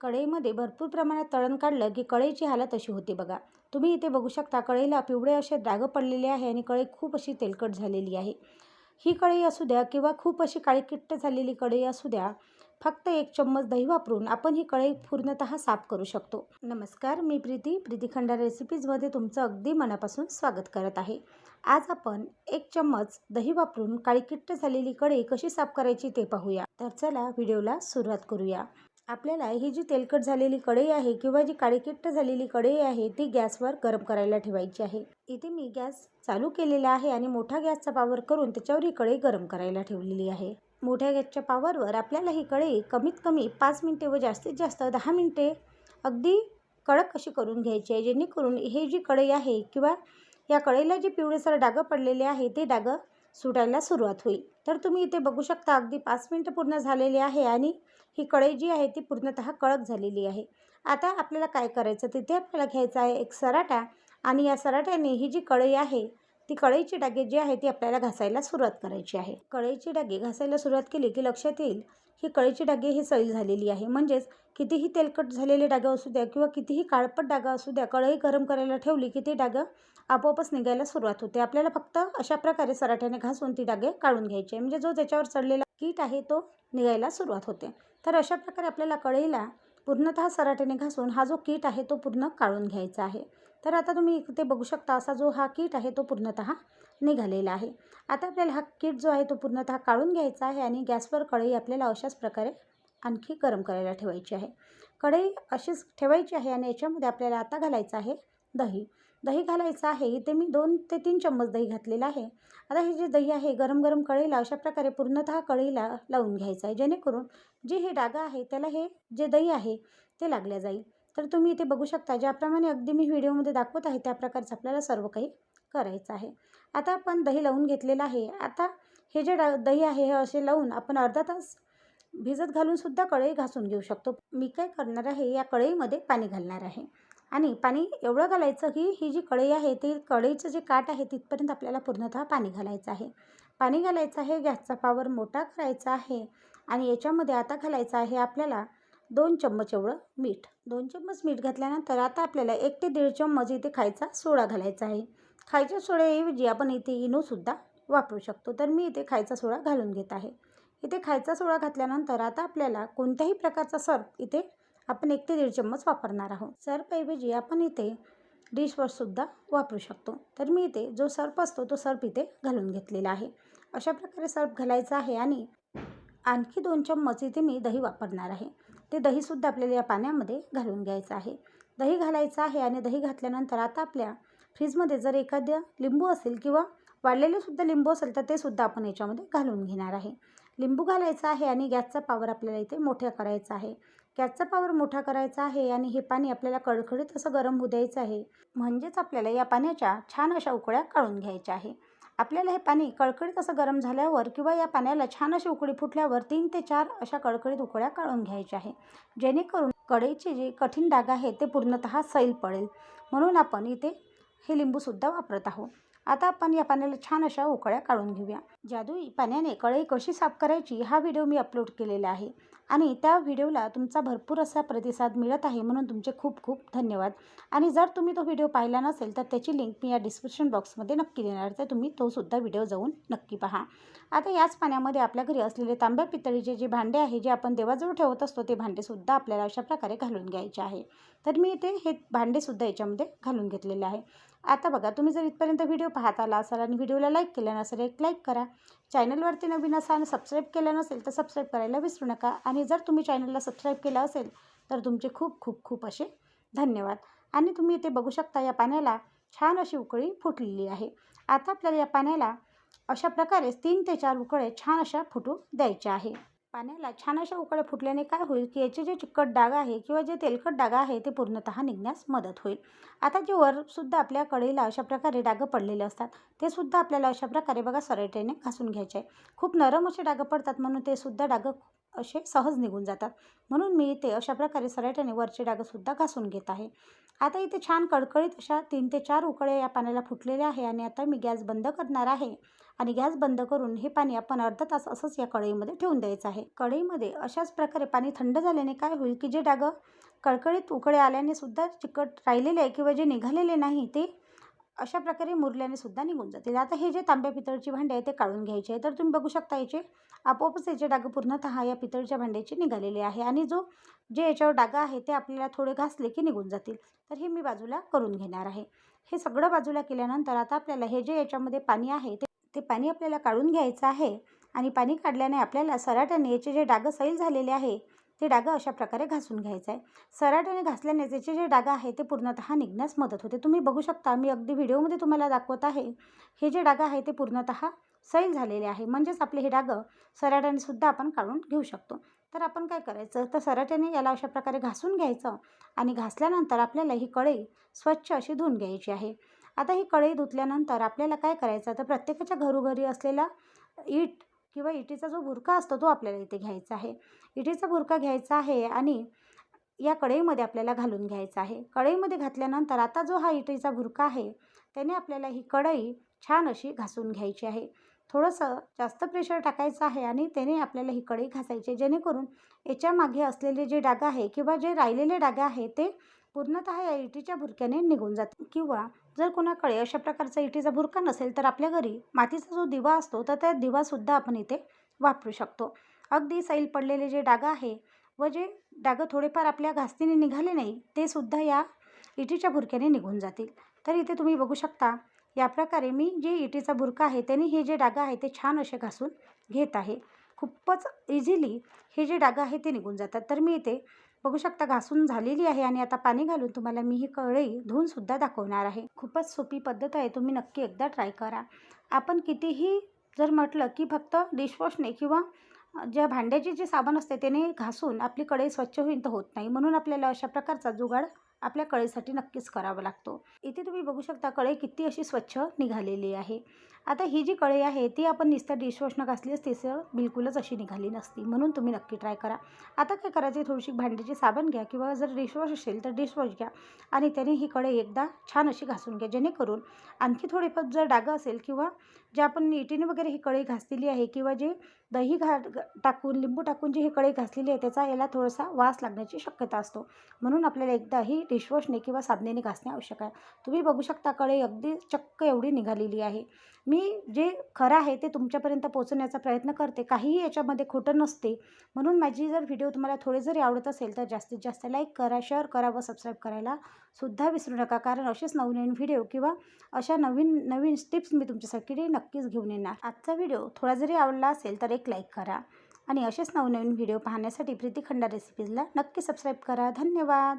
कढईमध्ये भरपूर प्रमाणात तळण काढलं की कढईची हालत अशी होते बघा. तुम्ही इथे बघू शकता कढईला पिवळे असे डाग पडलेले आहे आणि कढई खूप अशी तेलकट झालेली आहे. ही कढई असू द्या किंवा खूप अशी काळीकिट्ट झालेली कढई असू द्या फक्त एक चम्मच दही वापरून आपण ही कढई पूर्णतः साफ करू शकतो. नमस्कार मी प्रीती. प्रीती खंडार रेसिपीजमध्ये तुमचं अगदी मनापासून स्वागत करत आहे. आज आपण एक चम्मच दही वापरून काळीकिट्ट झालेली कढई कशी साफ करायची ते पाहूया. तर चला व्हिडिओला सुरुवात करूया. आपल्याला ही जी तेलकट झालेली कढई आहे किंवा जी काळीकिट्ट झालेली कढई आहे ती गॅसवर गरम करायला ठेवायची आहे. इथे मी गॅस चालू केलेला आहे आणि मोठा गॅसचा पावर करून त्याच्यावर ही कढई गरम करायला ठेवलेली आहे. मोठ्या गॅसच्या पावरवर आपल्याला ही कढई कमीत कमी पाच मिनटे व जास्तीत जास्त दहा मिनटे अगदी कडक अशी करून घ्यायची आहे जेणेकरून हे जी कढई आहे किंवा या कढईला जे पिवळेसर डागं पडलेले आहे ते डागं सुटायला सुरुवात होईल. तर तुम्ही इथे बघू शकता अगदी पाच मिनटं पूर्ण झालेले आहे आणि ही कढई जी आहे ती पूर्णतः कडक झालेली आहे. आता आपल्याला काय करायचं? तिथे आपल्याला घ्यायचं आहे एक सराटा आणि या सराट्याने ही जी कढई आहे ती कढईची डागे जी आहे ती आपल्याला घासायला सुरुवात करायची आहे. कढईची डागे घासायला सुरुवात केली की लक्षात येईल ही कढईची डागे ही सैल झालेली आहे. म्हणजेच कितीही तेलकट झालेले डागे असू द्या किंवा कितीही काळपट डागा असू द्या कढई गरम करायला ठेवली की ती डागं आपोआपच निघायला सुरुवात होते. आपल्याला फक्त अशा प्रकारे सराठ्याने घासून ती डागे काढून घ्यायची म्हणजे जो त्याच्यावर चढलेला कीट आहे तो निघायला सुरुवात होते. तर अशा प्रकारे आपल्याला कढईला पूर्णतः सराटेने घासून हा जो कीट आहे तो पूर्ण काढून घ्यायचा आहे. तर आता तुम्ही इथे बघू शकता असा जो हा कीट आहे तो पूर्णतः निघालेला आहे. आता आपल्याला हा कीट जो आहे तो पूर्णतः काढून घ्यायचा आहे आणि गॅसवर कढई आपल्याला अशाच प्रकारे आणखी गरम करायला ठेवायची आहे. कढई अशीच ठेवायची आहे आणि याच्यामध्ये आपल्याला आता घालायचं आहे दही. दही घालायचं आहे इथे मी दोन ते तीन चम्मच दही घातलेलं आहे. आता हे जे दही आहे गरम गरम कढईला अशा प्रकारे पूर्णतः कढईला लावून घ्यायचं आहे जेणेकरून जे हे डागं आहे त्याला हे जे दही आहे ते लागल्या जाईल. तर तुम्ही इथे बघू शकता ज्याप्रमाणे अगदी मी व्हिडिओमध्ये दाखवत आहे त्या प्रकारचं आपल्याला सर्व काही करायचं आहे. आता आपण दही लावून घेतलेलं आहे. आता हे जे डा दही आहे हे असे लावून आपण अर्धा तास भिजत घालूनसुद्धा कढई घासून घेऊ शकतो. मी काय करणार आहे या कढईमध्ये पाणी घालणार आहे. आणि पाणी एवढं घालायचं की ही जी कढई आहे ती कढईचं जे काठ आहे तिथपर्यंत आपल्याला पूर्णतः पाणी घालायचं आहे. पाणी घालायचं आहे गॅसचा पावर मोठा करायचा आहे आणि याच्यामध्ये आता घालायचं आहे आपल्याला दोन चम्मच एवढं मीठ. दोन चम्मच मीठ घातल्यानंतर आता आपल्याला एक ते दीड चम्मच इथे खायचा सोडा घालायचा आहे. खायच्या सोड्याऐवजी आपण इथे इनोसुद्धा वापरू शकतो. तर मी इथे खायचा सोडा घालून घेत आहे. इथे खायचा सोडा घातल्यानंतर आता आपल्याला कोणत्याही प्रकारचा सर्फ इथे आपण एक ते दीड चम्मच वापरणार आहोत. सर्पऐवजी आपण इथे डिशवॉशसुद्धा वापरू शकतो. तर मी इथे जो सर्प असतो तो सर्फ इथे घालून घेतलेला आहे. अशा प्रकारे सर्फ घालायचा आहे आणि आणखी दोन चम्मच इथे मी दही वापरणार आहे. ते दहीसुद्धा आपल्याला या पाण्यामध्ये घालून घ्यायचं आहे. दही घालायचं आहे आणि दही घातल्यानंतर आता आपल्या फ्रीजमध्ये जर एखाद्या लिंबू असेल किंवा वाढलेलेसुद्धा लिंबू असेल तर ते सुद्धा आपण याच्यामध्ये घालून घेणार आहे. लिंबू घालायचा आहे आणि गॅसचा पावर आपल्याला इथे मोठ्या करायचा आहे. गॅसचा पावर मोठा करायचा आहे आणि हे पाणी आपल्याला कडकडीत असं गरम होऊ द्यायचं आहे. म्हणजेच आपल्याला या पाण्याच्या छान अशा उकळ्या काढून घ्यायच्या आहे. आपल्याला हे पाणी कडकडीत असं गरम झाल्यावर किंवा या पाण्याला छान अशी उकळी फुटल्यावर तीन ते चार अशा कडकडीत उकळ्या काढून घ्यायच्या आहे. जेणेकरून कढईचे जे कठीण डाग आहे ते पूर्णतः सैल पडेल. म्हणून आपण इथे हे लिंबूसुद्धा वापरत आहोत. आता आपण या पाण्याला छान अशा उकळ्या काढून घेऊया. जादूई पाण्याने कढई कशी साफ करायची हा व्हिडिओ मी अपलोड केलेला आहे. आणि त्या व्हिडिओला तुमचा भरपूर असा प्रतिसाद मिळत आहे म्हणून तुमचे खूप खूप धन्यवाद. आणि जर तुम्ही तो व्हिडिओ पाहिला नसेल तर त्याची लिंक मी या डिस्क्रिप्शन बॉक्समध्ये नक्की देणार तर तुम्ही तोसुद्धा व्हिडिओ जाऊन नक्की पहा. आता याच पाण्यामध्ये आपल्या घरी असलेले तांब्या पितळीचे जे भांडे आहे जे आपण देवाजवळ ठेवत असतो ते भांडेसुद्धा आपल्याला अशा प्रकारे घालून घ्यायचे आहे. तर मी इथे हे भांडेसुद्धा याच्यामध्ये घालून घेतलेले आहे. आता बघा तुम्ही जर इथपर्यंत व्हिडिओ पाहत आला असाल आणि व्हिडिओला लाईक केला नसेल एक लाईक करा. चॅनलवरती नवीन असाल सबस्क्राईब केलं नसेल तर सबस्क्राईब करायला विसरू नका आणि जर तुम्ही चॅनलला सबस्क्राईब केलं असेल तर तुमचे खूप खूप खूप असे धन्यवाद. आणि तुम्ही इथे बघू शकता या पाण्याला छान अशी उकळी फुटलेली आहे. आता आपल्याला या पाण्याला अशा प्रकारे तीन ते चार उकळे छान अशा फुटू द्यायच्या आहे. पाण्याला छान अशा उकळ्या फुटल्याने काय होईल की याचे जे चिकट डाग आहे किंवा जे तेलकट डाग आहे ते पूर्णतः निघण्यास मदत होईल. आता जे वरसुद्धा आपल्या कढईला अशा प्रकारे डागं पडलेले असतात ते सुद्धा आपल्याला अशा प्रकारे बघा सरेटेने घासून घ्यायचे आहे. खूप नरम असे डागं पडतात म्हणून ते सुद्धा डागं असे सहज निघून जातात. म्हणून मी इथे अशा प्रकारे सराट्याने वरचे डागसुद्धा घासून घेत आहे. आता इथे छान कडकडीत अशा तीन ते चार उकळे या पाण्याला फुटलेले आहे आणि आता मी गॅस बंद करणार आहे. आणि गॅस बंद करून हे पाणी आपण अर्धा तास असंच या कढईमध्ये ठेवून द्यायचं आहे. कढईमध्ये अशाच प्रकारे पाणी थंड झाल्याने काय होईल की जे डागं कडकडीत उकळे आल्याने सुद्धा चिकट राहिलेले आहे किंवा जे निघालेले नाही ते अशा प्रकारे मुरल्याने सुद्धा निघून जातील आता हे जे तांब्या पितळची भांडे आहे ते काढून घ्यायचे आहे. तर तुम्ही बघू शकता याचे आपोआपच याचे डाग पूर्णतः या पितळच्या भांड्याचे निघालेले आहे आणि जो जे याच्यावर डागं आहे ते आपल्याला थोडे घासले की निघून जातील. तर हे मी बाजूला करून घेणार आहे. हे सगळं बाजूला केल्यानंतर आता आपल्याला हे जे याच्यामध्ये पाणी आहे ते ते पाणी आपल्याला काढून घ्यायचं आहे. आणि पाणी काढल्याने आपल्याला सराट्याने याचे जे डाग सैल झालेले आहे ते डागं अशा प्रकारे घासून घ्यायचं आहे सराट्याने घासल्याने त्याचे जे डागं आहे ते पूर्णतः निघण्यास मदत होते. तुम्ही बघू शकता मी अगदी व्हिडिओमध्ये तुम्हाला दाखवत आहे. हे जे डागं आहे ते पूर्णतः सैल झालेले आहे. म्हणजेच आपले हे डागं सराट्याने सुद्धा आपण काढून घेऊ शकतो. तर आपण काय करायचं? तर सराट्याने याला अशा प्रकारे घासून घ्यायचं आणि घासल्यानंतर आपल्याला ही कढई स्वच्छ अशी धुवून घ्यायची आहे. आता ही कढई धुतल्यानंतर आपल्याला काय करायचं? तर प्रत्येकाच्या घरोघरी असलेला ईट किंवा इटीचा जो भुरका असतो तो आपल्याला इथे घ्यायचा आहे. इटीचा भुरका घ्यायचा आहे आणि या कढईमध्ये आपल्याला घालून घ्यायचा आहे. कढईमध्ये घातल्यानंतर आता जो हा इटीचा भुरका आहे त्याने आपल्याला ही कढई छान अशी घासून घ्यायची आहे. थोडंसं जास्त प्रेशर टाकायचं आहे आणि त्याने आपल्याला ही कढई घासायची जेणेकरून याच्या मागे असलेले जे डाग आहे किंवा जे राहिलेले डाग आहे ते पूर्णतः या इटीच्या भुरक्याने निघून जाते. किंवा जर कोणाकडे अशा प्रकारचा इटीचा भुरका नसेल तर आपल्या घरी मातीचा जो दिवा असतो तर त्या दिवासुद्धा आपण इथे वापरू शकतो. अगदी सैल पडलेले जे डागं आहे व जे डागं थोडेफार आपल्या घासतीने निघाले नाही ते सुद्धा या इटीच्या भुरक्याने निघून जातील. तर इथे तुम्ही बघू शकता या प्रकारे मी जे इटीचा भुरका आहे त्याने हे जे डागं आहे ते छान असे घासून घेत आहे. खूपच इझिली हे जे डागं आहे ते निघून जातात. तर मी इथे बघू शकता घासून झालेली आहे आणि आता पाणी घालून तुम्हाला मी ही कढई धुवूनसुद्धा दाखवणार आहे. खूपच सोपी पद्धत आहे. तुम्ही नक्की एकदा ट्राय करा. आपण कितीही जर म्हटलं की फक्त डिशवॉशने किंवा ज्या भांड्याचे जे साबण असते त्याने घासून आपली कढई स्वच्छ होईल तर होत नाही. म्हणून आपल्याला अशा प्रकारचा जुगाड आपल्या कढईसाठी नक्कीच करावा लागतो. इथे तुम्ही बघू शकता कढई किती अशी स्वच्छ निघालेली आहे. आता ही जी कढई आहे ती आपण नुसतं डिशवॉशनं घासली असती सर. बिलकुलच अशी निघाली नसती. म्हणून तुम्ही नक्की ट्राय करा. आता काय करायचं थोडीशी भांड्याची साबण घ्या किंवा जर डिशवॉश असेल तर डिशवॉश घ्या आणि त्याने ही कढई एकदा छान अशी घासून घ्या. जेणेकरून आणखी थोडेफार जर डागं असेल किंवा जे आपण इटीने वगैरे ही कढई घासलेली आहे किंवा जे दही घा टाकून लिंबू टाकून जी ही कळी घासलेली आहे त्याचा याला थोडासा वास लागण्याची शक्यता असतो. म्हणून आपल्याला एकदा ही डिशवॉशने किंवा साबणेने घासणे आवश्यक आहे. तुम्ही बघू शकता कढई अगदी चक्क एवढी निघालेली आहे. मी जे खरं आहे ते तुमच्यापर्यंत पोहोचवण्याचा प्रयत्न करते. काहीही याच्यामध्ये खोटं नसते. म्हणून माझी जर व्हिडिओ तुम्हाला थोडे जरी आवडत असेल तर जास्तीत जास्त लाईक करा शेअर करा व सबस्क्राईब करायला सुद्धा विसरू नका. कारण असेच नवनवीन व्हिडिओ किंवा अशा नवीन नवीन टिप्स मी तुमच्यासाठी नक्कीच घेऊन येणार. आजचा व्हिडिओ थोडा जरी आवडला असेल तर एक लाईक करा आणि असेच नवनवीन व्हिडिओ पाहण्यासाठी प्रीती खंडा रेसिपीजला नक्की सबस्क्राईब करा. धन्यवाद!